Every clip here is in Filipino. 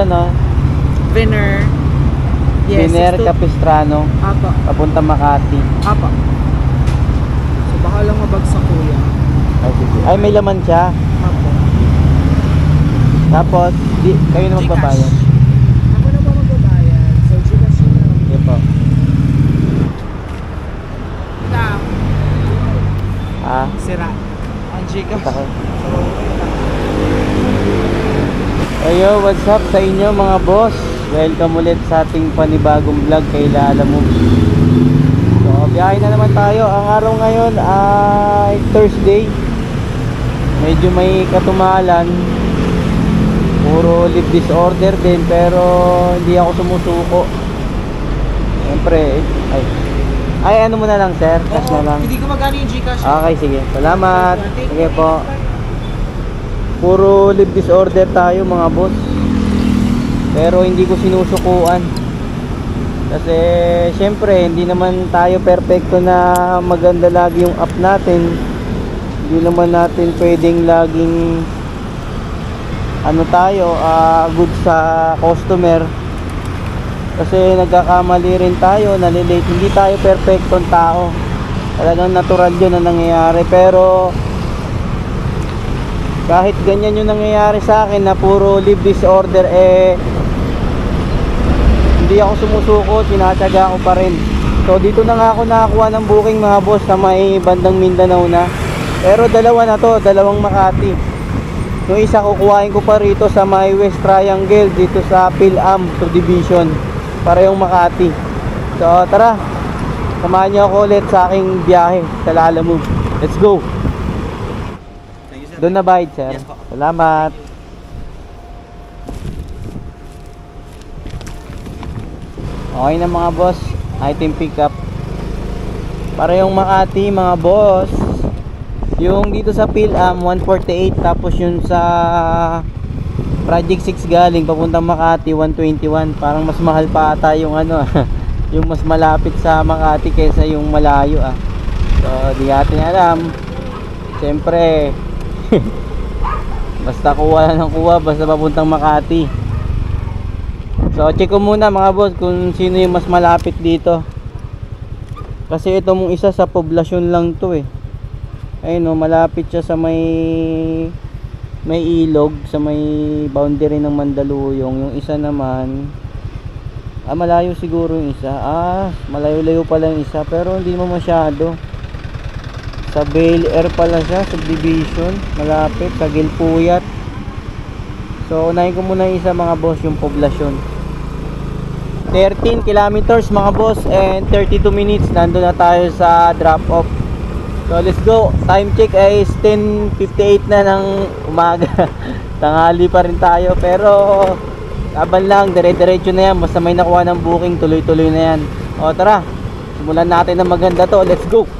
Ito no, Winner. Biner ito- Capistrano, Apo. papunta Makati. Apo. So baka lang mabagsak kuya. Ay, sige. Ay, may laman siya. Apo. Tapos, di, kayo na magbabayad. Ako na ba magbabayad? So Gcash yun na. Sige po. Na, Ah, sira. Ang Gcash. So. Ayo, what's up sa inyo mga boss? Welcome ulit sa ating panibagong vlog kay Lala Move. So, biyahe na naman tayo. Ang araw ngayon ay Thursday. Medyo may katumalan. Puro lip disorder din pero hindi ako sumusuko. Siyempre, eh, ay. Ay, ano mo na lang sir? Cash na lang. Hindi ko magano yung Gcash. Okay, sige. Salamat. Sige po. Puro lip disorder tayo mga boss. Pero hindi ko sinusukuan. Kasi syempre hindi naman tayo perfecto na maganda lagi yung app natin. Hindi naman natin pwedeng laging ano tayo, ah, good sa customer. Kasi nagkakamali rin tayo, nalilate. Hindi tayo perfectong tao. Talagang natural yun na nangyayari. Pero kahit ganyan yung nangyayari sa akin na puro leave disorder eh hindi ako sumusuko, sinasyaga ko pa rin. So dito na nga ako nakakuha ng booking mga boss sa may bandang Mindanao na. Pero dalawa na to, dalawang Makati. Yung isa kukuhain ko pa rito sa may West Triangle dito sa Pilam Subdivision. Para yung Makati. So tara, samahan niyo ako ulit sa aking biyahe sa Lala Move. Let's go! Doon na bayad, sir. Yes po. Salamat. Okay na mga boss. Item pickup. Para yung Makati, mga boss. Yung dito sa Pilam, 148. Tapos yung sa Project 6 galing, papuntang Makati, 121. Parang mas mahal pa ata yung ano, yung mas malapit sa Makati kaysa yung malayo ah. So, di natin alam. Siyempre, basta kuha lang ng kuha, basta papuntang Makati. So, check ko muna mga boss kung sino yung mas malapit dito. Kasi ito mong isa sa poblasyon lang to eh. Ayun no, malapit siya sa may may ilog, sa may boundary ng Mandaluyong. Yung isa naman, ah malayo siguro yung isa. Ah, malayo-layo pala yung isa, pero hindi mo masyado. Sa Bel Air pala siya, subdivision, malapit, sa Gilpuyat. So, unahin ko muna isa mga boss, yung poblasyon. 13 kilometers mga boss and 32 minutes nandun na tayo sa drop off so let's go. Time check ay 10.58 na ng umaga. Tanghali pa rin tayo pero laban lang dire diretso na yan. Basta may nakuha ng booking tuloy tuloy na yan. O tara. Simulan natin ng maganda to. Let's go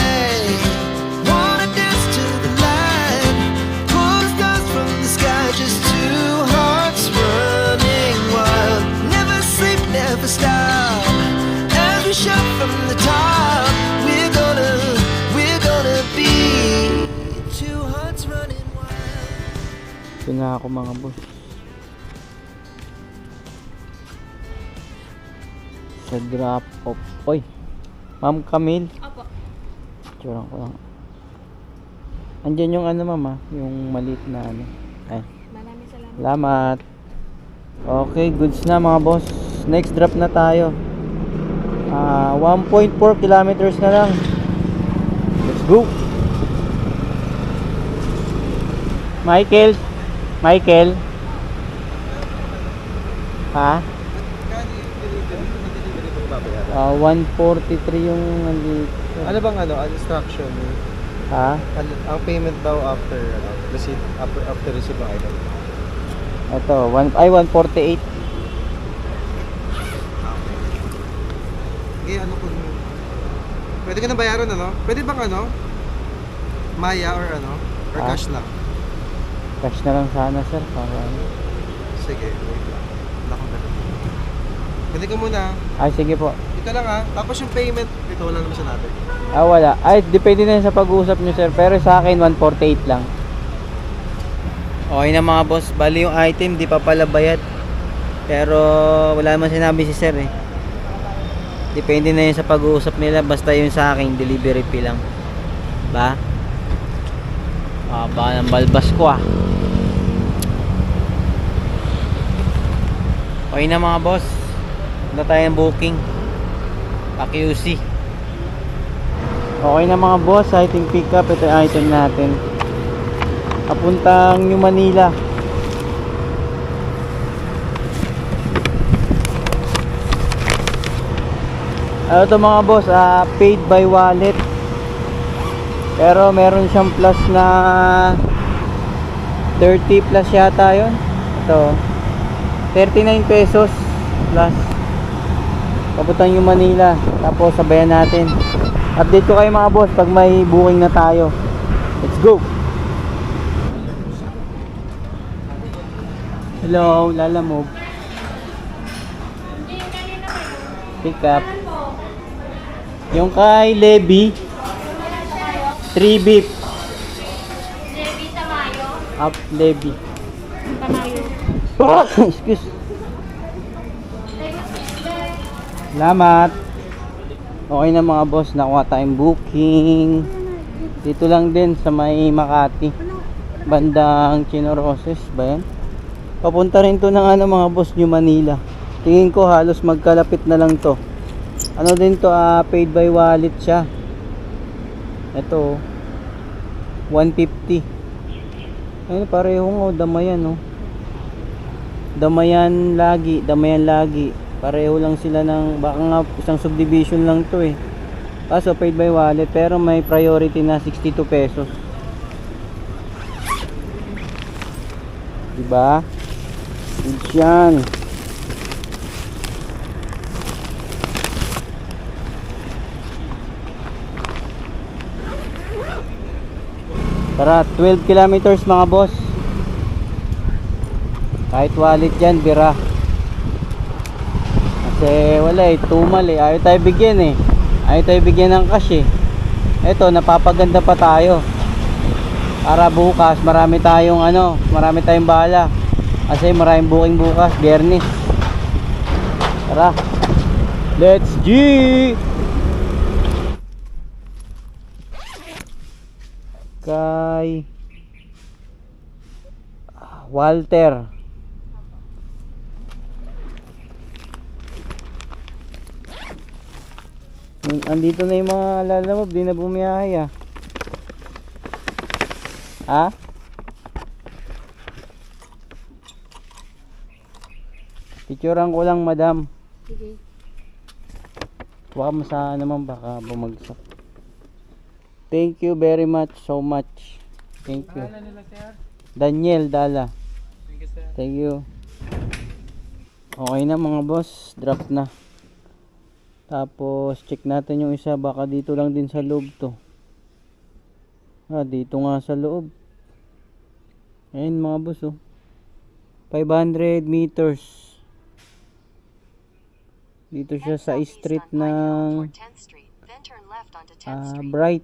wild. ito na ako mga boss sa drop off oy ma'am Camille Opo. Tsurang ko lang. Andyan yung ano mama, yung maliit na ano. Ay, Maraming salamat. salamat. Okay, goods na mga boss. Next drop na tayo. Ah, 1.4 kilometers na lang. Let's go. Michael, Michael. Ha? Ah, 143 yung nandito. Ano bang ano, instruction? Ha? Al- Ang payment daw after ano, receipt after, after receipt ng item. Ito, one, ay 148. Okay, ano kung Pwede ka na bayaran ano? Pwede bang ano? Maya or ano? Or Ah. cash lang? Cash na lang sana sir. Para ano. Sige, wait lang. Wala akong ganun. Pwede ka muna. Ay sige po. Ito lang ha. Tapos yung payment, ito wala naman sa natin. Ah wala. Ay depende na yun sa pag-uusap nyo sir. Pero sa akin 148 lang. Okay na mga boss. Bali yung item di pa pala bayad. Pero wala naman sinabi si sir eh. Depende na yun sa pag-uusap nila. Basta yun sa akin delivery fee lang. Ba? Ah, baka ng balbas ko ah. Okay na mga boss. Punta tayo ng booking. Pa-QC. Okay na mga boss, item pick up. Ito yung item natin. Papuntang New Manila. Ano to mga boss, ah, paid by wallet. Pero meron siyang plus na 30 plus yata yon. Ito. 39 pesos plus. Papuntang New Manila. Tapos sabayan natin. Update ko kayo mga boss pag may booking na tayo. Let's go! Hello, lalamog. Pick up. Yung kay Levi, 3 beef. Debbie Tamayo. Up Levi. Tamayo. Excuse. Salamat. Okay na mga boss, nakuha tayong booking. Dito lang din sa may Makati. Bandang Chinorosis ba yan? Papunta rin to ng ano mga boss, New Manila. Tingin ko halos magkalapit na lang to. Ano din to, ah, paid by wallet siya. Ito, oh. 150. Ayun, parehong oh, damayan oh. Damayan lagi, damayan lagi. Pareho lang sila ng baka nga isang subdivision lang 'to eh. Kaso paid by wallet pero may priority na 62 pesos. Diba? Good yan. Tara, 12 kilometers mga boss. Kahit wallet yan, bira. Kasi wala eh, tumal eh. Ayaw tayo bigyan eh. Ayaw tayo bigyan ng cash eh. Eto, napapaganda pa tayo. Para bukas, marami tayong ano, marami tayong bala. Kasi maraming booking bukas, biyernes. Tara. Let's G! Kay Walter. Andito na yung mga lalamob, di na bumiyahe ah. Ha? Picturean ko lang madam. Sige. Baka masa naman baka bumagsak. Thank you very much so much. Thank you. Daniel Dala. Thank you. Okay na mga boss, drop na. Tapos check natin yung isa baka dito lang din sa loob to. Ah, dito nga sa loob. Ayun mga boss oh. 500 meters. Dito siya sa street ng ah, Bright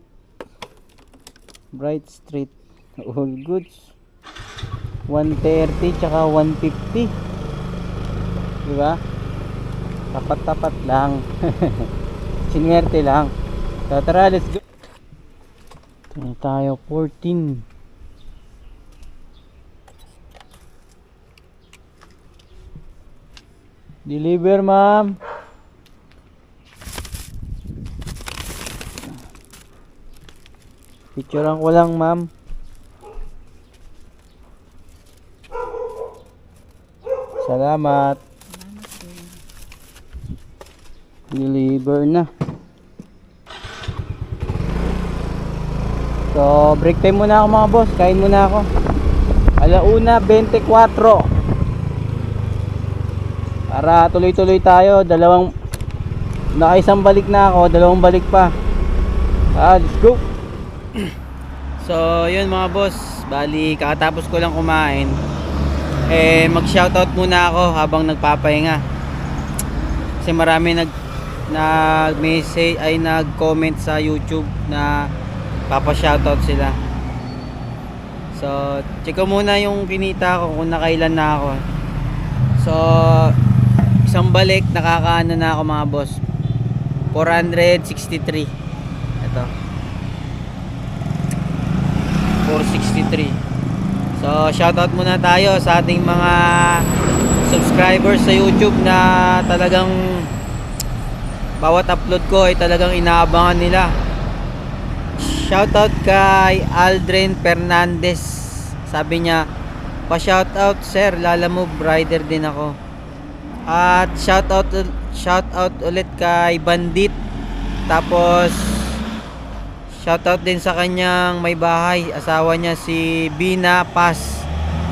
Bright Street All goods 130 tsaka 150 Diba? Tapat-tapat lang. Sinuwerte lang. So, Tara, let's go. Ito tayo 14 Deliver ma'am. Picturean ko lang ma'am. Salamat Deliver na So, break time muna ako mga boss. Kain muna ako. Alauna 24. Para tuloy-tuloy tayo. Dalawang nakaisang balik na ako, dalawang balik pa. Ah, let's go. so, yun mga boss. Bali, kakatapos ko lang kumain. Eh, mag-shoutout muna ako habang nagpapahinga. Kasi marami nag nag-message ay nag-comment sa YouTube na papa-shoutout sila. So, check ko muna yung kinita ko kung nakailan na ako. So, isang balik nakakaano na ako mga boss. 463. Ito. 463. So, shoutout muna tayo sa ating mga subscribers sa YouTube na talagang bawat upload ko ay talagang inaabangan nila. Shoutout kay Aldrin Fernandez. Sabi niya, pa-shoutout sir, Lala Move rider din ako. At shoutout shoutout ulit kay Bandit. Tapos shoutout din sa kanyang may bahay, asawa niya si Bina Paz.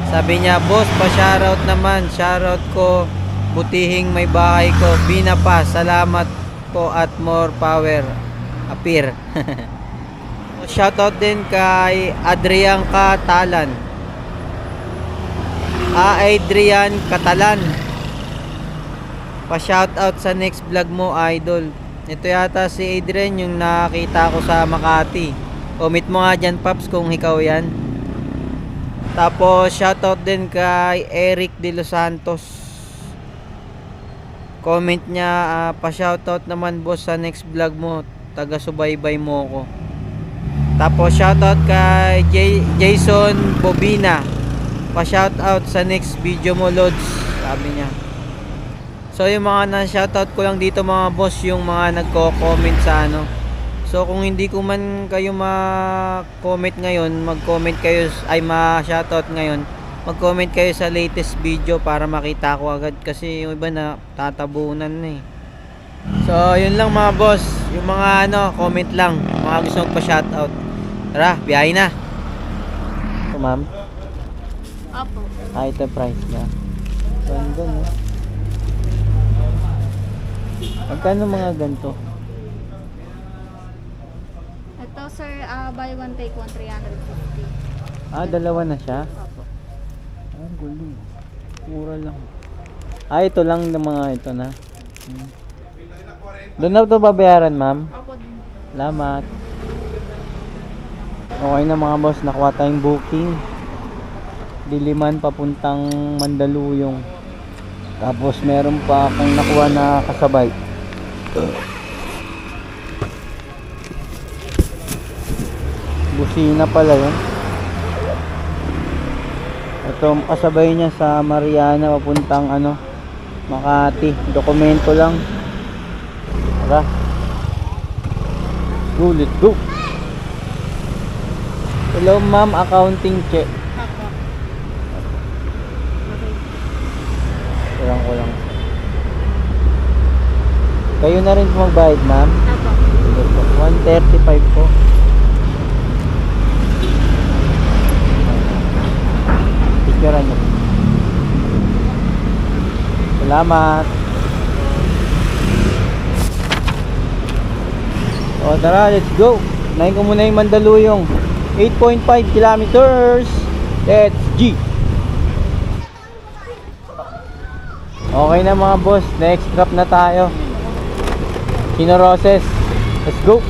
Sabi niya, "Boss, pa-shoutout naman. Shoutout ko butihing may bahay ko. Bina Paz, salamat po at more power appear." Shoutout din kay Adrian Katalan. Ah, Adrian Katalan. Pa-shoutout sa next vlog mo, idol. Ito yata si Adrian yung nakita ko sa Makati. Comment mo nga dyan, Paps, kung ikaw yan. Tapos, shoutout din kay Eric De Los Santos. Comment niya, ah, pa-shoutout naman boss sa next vlog mo. Taga-subaybay mo ko. Tapos, shoutout kay J- Jason Bobina. Pa-shoutout sa next video mo, Lods. Sabi niya. So yung mga na-shoutout ko lang dito mga boss yung mga nagko-comment sa ano. So kung hindi ko man kayo ma-comment ngayon, mag-comment kayo ay ma-shoutout ngayon. Mag-comment kayo sa latest video para makita ko agad kasi yung iba na tatabunan na eh. So yun lang mga boss, yung mga ano, comment lang, mga gusto magpa-shoutout. Tara, biyahe na. So ma'am, Opo. ah, ito price niya. Ganda no. Magkano mga ganito? Ito sir, ah, buy one take one, 350. Ah, dalawa na siya? Opo. Ah, gulo. Mura lang. Ah, ito lang ng mga ito na. Hmm. Doon na ito babayaran, ma'am. Opo din. Salamat. Okay na mga boss, nakuha tayong booking. Diliman papuntang Mandaluyong. Tapos meron pa akong nakuha na kasabay. Busina pala yun. Ito kasabay niya sa Mariana papuntang ano Makati. Dokumento lang. Tara. Go, let's go. Hello ma'am, accounting check. Kulang ko lang. Kayo na rin magbayad ma'am. Opo. Sige po. 135 po. Picturean niyo. Salamat. O tara, let's go. Nahin ko muna yung Mandaluyong. 8.5 kilometers. Let's G. Okay na mga boss. Next drop na tayo. Kinoroses. Let's go.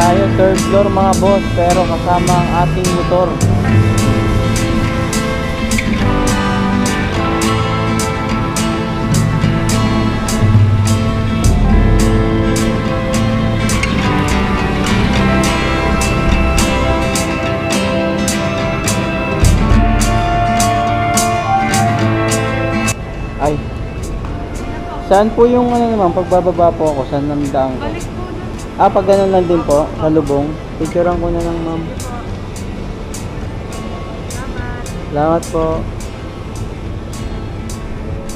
Tayo third floor mga boss pero kasama ang ating motor. Ay. Saan po yung ano naman pagbababa po ako? Saan ang daan ko? Balik. Ah, pag ganun lang din po, sa lubong. Picturean ko na lang, ma'am. Salamat. Po.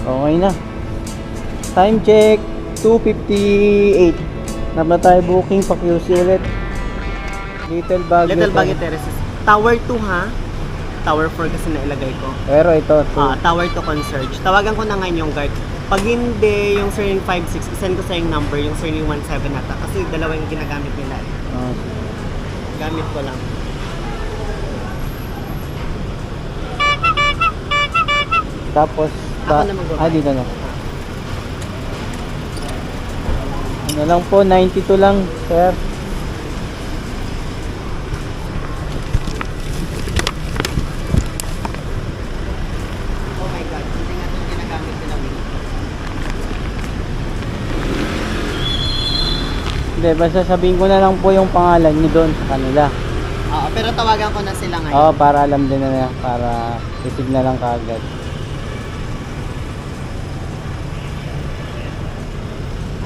Okay na. Time check. 258. Na ba tayo booking pa QC ulit? Little Baguio. Little. Baguio Terraces. Tower 2 ha? Tower 4 kasi nailagay ko. Pero ito, two. Ah, Tower 2 concierge. Tawagan ko na ngayon yung guard. Pag hindi, yung surname 56, isend ko sa yung number, yung surname 17 nata. Kasi dalawa yung ginagamit nila. eh. Ah, Gamit ko lang. tapos, Ako na magbabayad. ah, dito na. Ano lang po, 92 lang, sir. Oh my God, hindi nga ito yung ginagamit nila. Will. Hindi, basta sabihin ko na lang po yung pangalan niyo doon sa kanila. Oo, pero tawagan ko na sila ngayon. Oo, para alam din na nila, para receive na lang kaagad.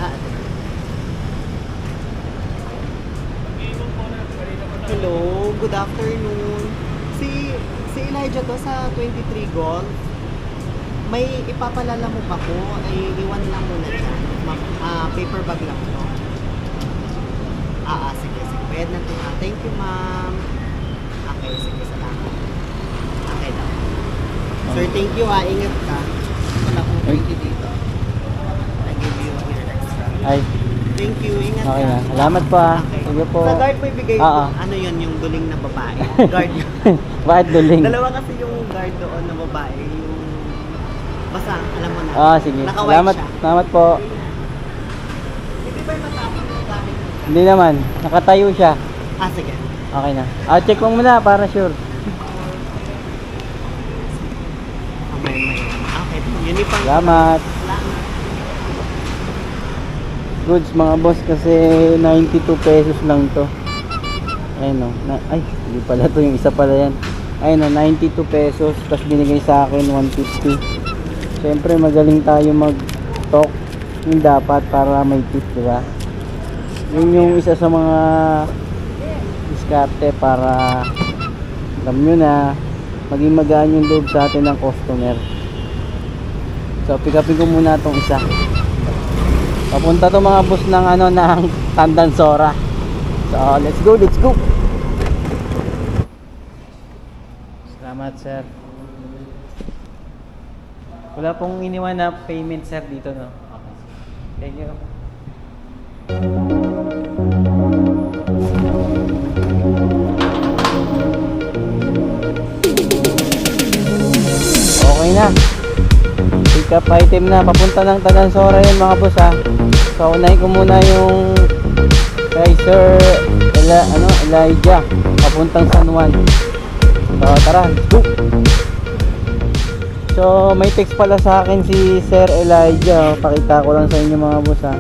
Ah. Hello, good afternoon. Si si Elijah to sa 23 Golf. May ipapalala mo ba ko? Ay, iwan lang muna dyan. Ma- ah, paper bag lang to. Ah, ah, sige, sige. Bayad na to ha. Thank you, ma'am. Okay, sige, salamat. Okay lang. Sir, thank you ha. Ingat ka. Wala akong 20 dito. I give you here extra. Ay, Thank you, ingat okay ka. na. Salamat po ah. Okay. Sige po. Sa guard mo ibigay Ah, ko, ah. ano yun, yung duling na babae. Guard yun. Bakit duling? Dalawa kasi yung guard doon na babae, yung... Basta, alam mo na. Ah, sige. Naka-white Salamat, siya. salamat po. Hindi ba yung matapang yung gamit mo? Hindi naman, nakatayo siya. Ah, sige. Okay na. Ah, check mo muna para sure. Oh, may, may. Okay, uniform. Salamat. Salamat. Goods mga boss kasi 92 pesos lang to. Ayun no. Na, ay, hindi pala to yung isa pala yan. Ayun no, 92 pesos tapos binigay sa akin 150. Siyempre magaling tayo mag-talk. Yung dapat para may tip, di ba? Yun yung isa sa mga diskarte para alam nyo na maging magaan yung loob sa atin ng customer. So, pick upin ko muna itong isa. Papunta to mga bus ng ano ng Tandansora. So, let's go, let's go. Salamat, sir. Wala pong iniwan na payment, sir, dito, no? Thank you. Okay na. Pick up item na. Papunta ng Tagansora yun mga boss ha. So unahin ko muna yung kay Sir Ela, ano, Elijah. Papuntang San Juan. So tara, let's go. So may text pala sa akin si Sir Elijah. Pakita ko lang sa inyo mga boss ha.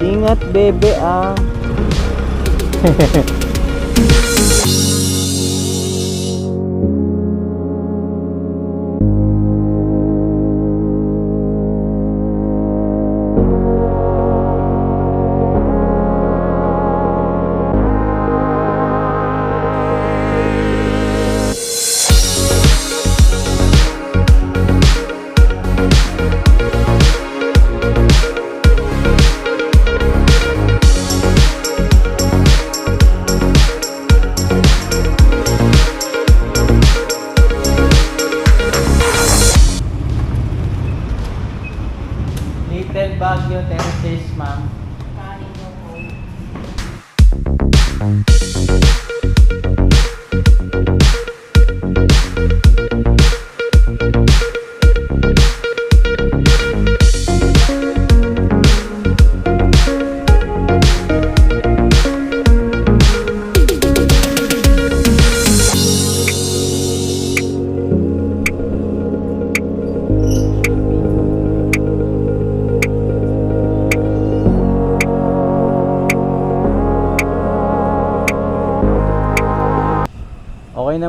Ingat bebe ah.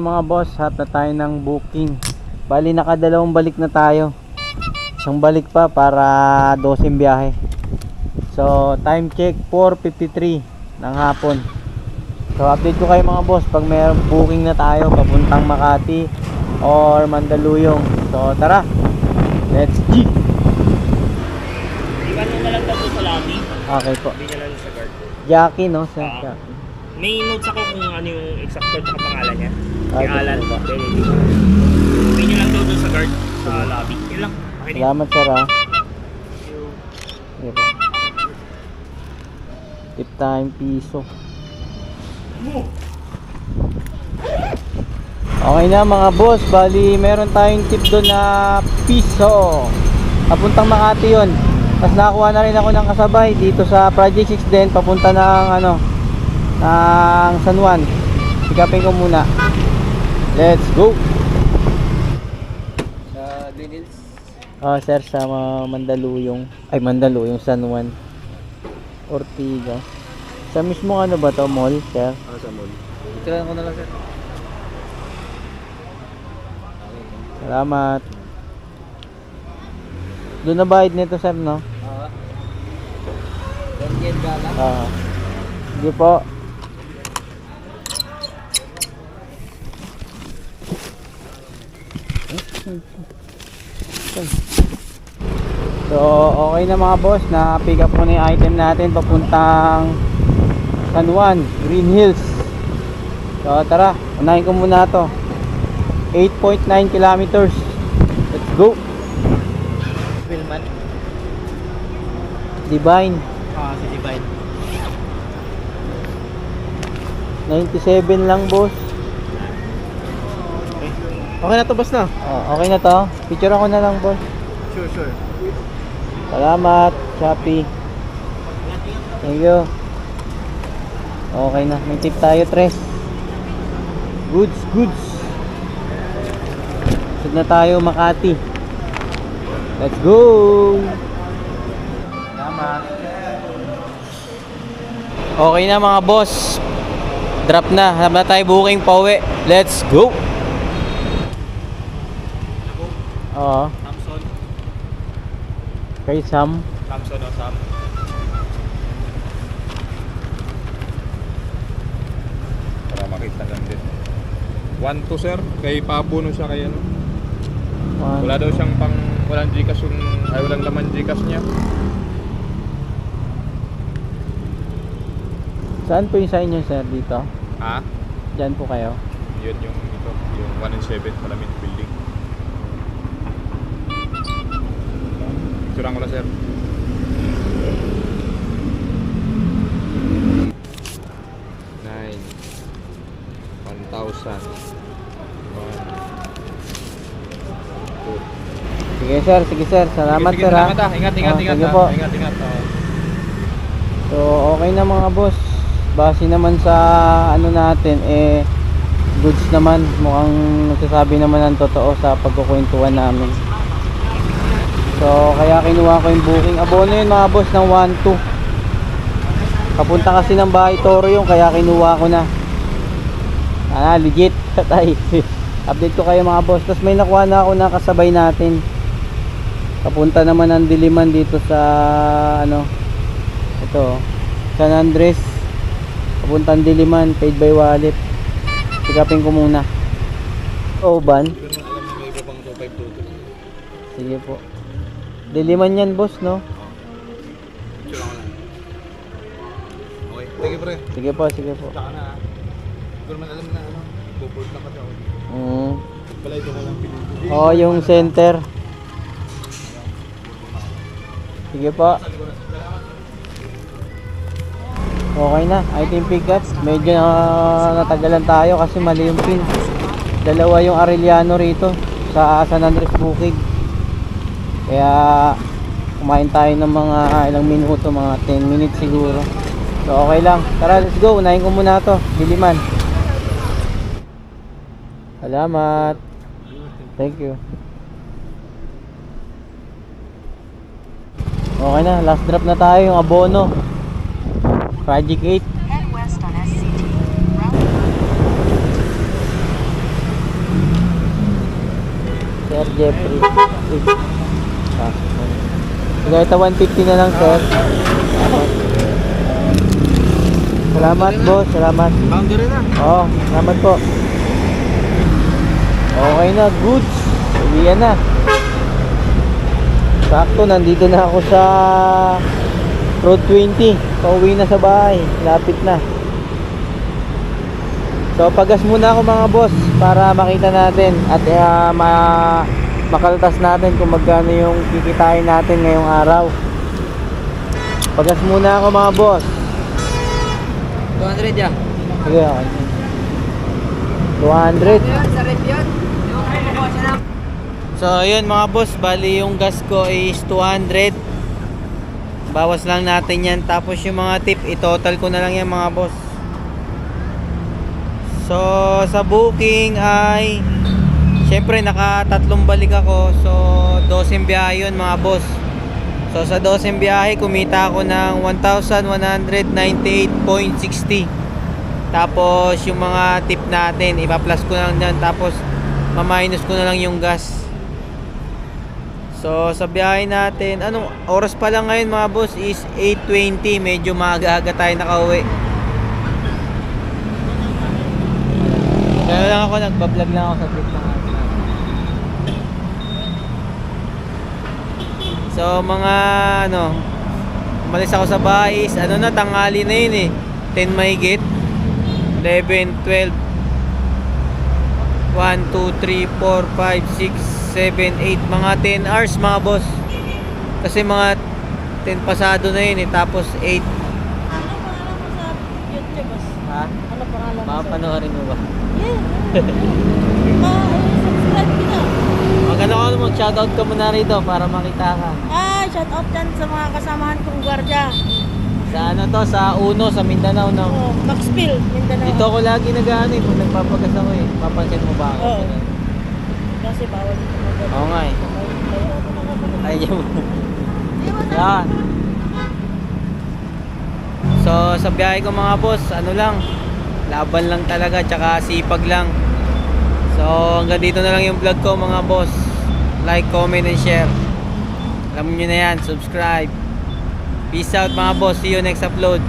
mga boss, hat na tayo ng booking. Bali nakadalawang balik na tayo. Isang balik pa para 12 biyahe. So time check 4.53 ng hapon. So update ko kayo mga boss pag may booking na tayo papuntang Makati or Mandaluyong. So tara, let's G! Iwan Okay po. Hindi lang sa guard. Jackie, no? Sir Ah. Jackie. May notes ako kung ano yung exact code at pangalan niya. Ah, Kay Alan. ba? Benedict. Hindi niyo lang daw doon sa guard sa lobby. Yun lang. Okay na. Salamat, sir, ah. Sige po. Tip tayong piso. Okay na mga boss, bali meron tayong tip doon na piso. Papuntang Makati yun. Tapos nakakuha na rin ako ng kasabay dito sa Project 6 din, papunta ng ano, ng San Juan. Pikapin ko muna. Let's go! Sa Glen Hills. Ah, sir, sa Mandaluyong. Ay, Mandaluyong, San Juan. Ortigas. Sa mismo ano ba to, mall, sir? Ah, sa mall. Tirahan ko na lang sir. Salamat. Doon na bayad nito, sir, no? Ah. Daniel Gala. Ah. Sige po. So, okay na mga boss, na pick up ko na yung item natin papuntang San Juan, Green Hills. So, tara, unahin ko muna to. 8.9 kilometers. Let's go. Wilman. Divine. Ah, si Divine. 97 lang, boss. Okay na to, boss na. Oh, okay na to. Picture ako na lang, boss. Sure, sure. Salamat, Shopee. Thank you. Okay na, may tip tayo, Tres. Goods, goods. Sud na tayo, Makati. Let's go! Salamat. Okay na mga boss. Drop na. Hanap na tayo booking pauwi. Let's go! Oo. Samson. Kay Sam. Samson o Sam. para makita lang din. 1 to sir, kay Pabo no siya kay ano. One, Wala daw siyang pang walang Gcash yung ay walang laman Gcash niya. Saan po yung sa inyo, sir, dito? Ha? Diyan po kayo. Yun yung ito, yung 1 and 7 Malamin building. Surang ko na sir. Nine. One thousand. One. Two. Sige, sir. Sige, sir. Salamat, Sige, sir, sige, ha? salamat, ah. Ingat, ingat, Oh, ingat. Sige po. Ingat, ingat. oh. So, okay na mga boss. Base naman sa ano natin, eh, goods naman. Mukhang nagsasabi naman ng totoo sa pagkukwentuhan namin. So, kaya kinuha ko yung booking. Abono yun mga boss ng 1-2. Papunta kasi ng bahay Toro yung kaya kinuha ko na. Ah, legit. Tay. Update ko kayo mga boss. Tapos may nakuha na ako na kasabay natin. Papunta naman ng Diliman dito sa ano ito San Andres papuntang Diliman paid by wallet pikapin ko muna oh ban Pero alam mo may iba pang 252. sige po Diliman yan boss no ko lang. Okay, you pre. sige po sige po Saka na. Hindi ko naman alam na ano. Bubord na kasi ako. mm. Pala ito na lang pinili. oh yung center sige po okay na item pick up medyo ah, natagalan tayo kasi mali yung pin dalawa yung Arellano rito sa San Andres Bukid kaya kumain tayo ng mga ilang minuto mga 10 minutes siguro. So okay lang. Tara let's go. Unahin ko muna to. Diliman salamat. Thank you. Okay na. Last drop na tayo yung abono. Project 8 Head west on SCT. Route Sir Jeffrey. Sige, ito 150 na lang, sir. Salamat. Salamat, boss. Salamat. Boundary na. Oo, salamat po. Okay na, goods. Uwian na. Sakto, nandito na ako sa Road 20. Pauwi na sa bahay. Lapit na. So pagas muna ako mga boss para makita natin at uh, ma makaltas natin kung magkano yung kikitain natin ngayong araw. Pagas muna ako mga boss. 200 ya. Okay. 200. Sa rep yun. So, ayun mga boss, bali yung gas ko is 200. Bawas lang natin yan. Tapos yung mga tip, i-total ko na lang yan mga boss. So, sa booking ay Siyempre, nakatatlong balik ako. So, 12 biyahe yun mga boss. So, sa 12 biyahe, kumita ako ng 1,198.60. Tapos, yung mga tip natin, ipa-plus ko na lang dyan. Tapos, maminus ko na lang yung gas. So, sa biyahe natin, anong oras pa lang ngayon mga boss is 8.20. Medyo maaga-aga tayo nakauwi. Kaya lang ako, nagbablog lang ako sa trip lang. So, mga ano, umalis ako sa bahay is, ano na, tanghali na yun eh. 10 mahigit. 11, 12, 1, 2, 3, 4, 5, 6, 7, 8 mga 10 hours mga boss kasi mga 10 pasado na yun eh tapos 8 Ano pangalan mo sa YouTube, boss? ha? Ano pangalan mo? Mapapanoorin mo ba? Yeah. Ma-subscribe kita. Mag ano ka mag shoutout ka muna rito para makita ka Ah, shout out dyan sa mga kasamahan kong gwardiya. sa ano to sa Uno sa Mindanao no Oh, Maxfield, Mindanao. dito ako lagi nag-ano eh kung nagpapagas ako eh papansin mo ba ako Oo. Kasi bawal dito mag Oo nga eh. Kaya ako nakapanood. Ay, mo. Yan. So, sa biyahe ko mga boss, ano lang, laban lang talaga, tsaka sipag lang. So, hanggang dito na lang yung vlog ko mga boss. Like, comment, and share. Alam nyo na yan, subscribe. Peace out mga boss, see you next upload.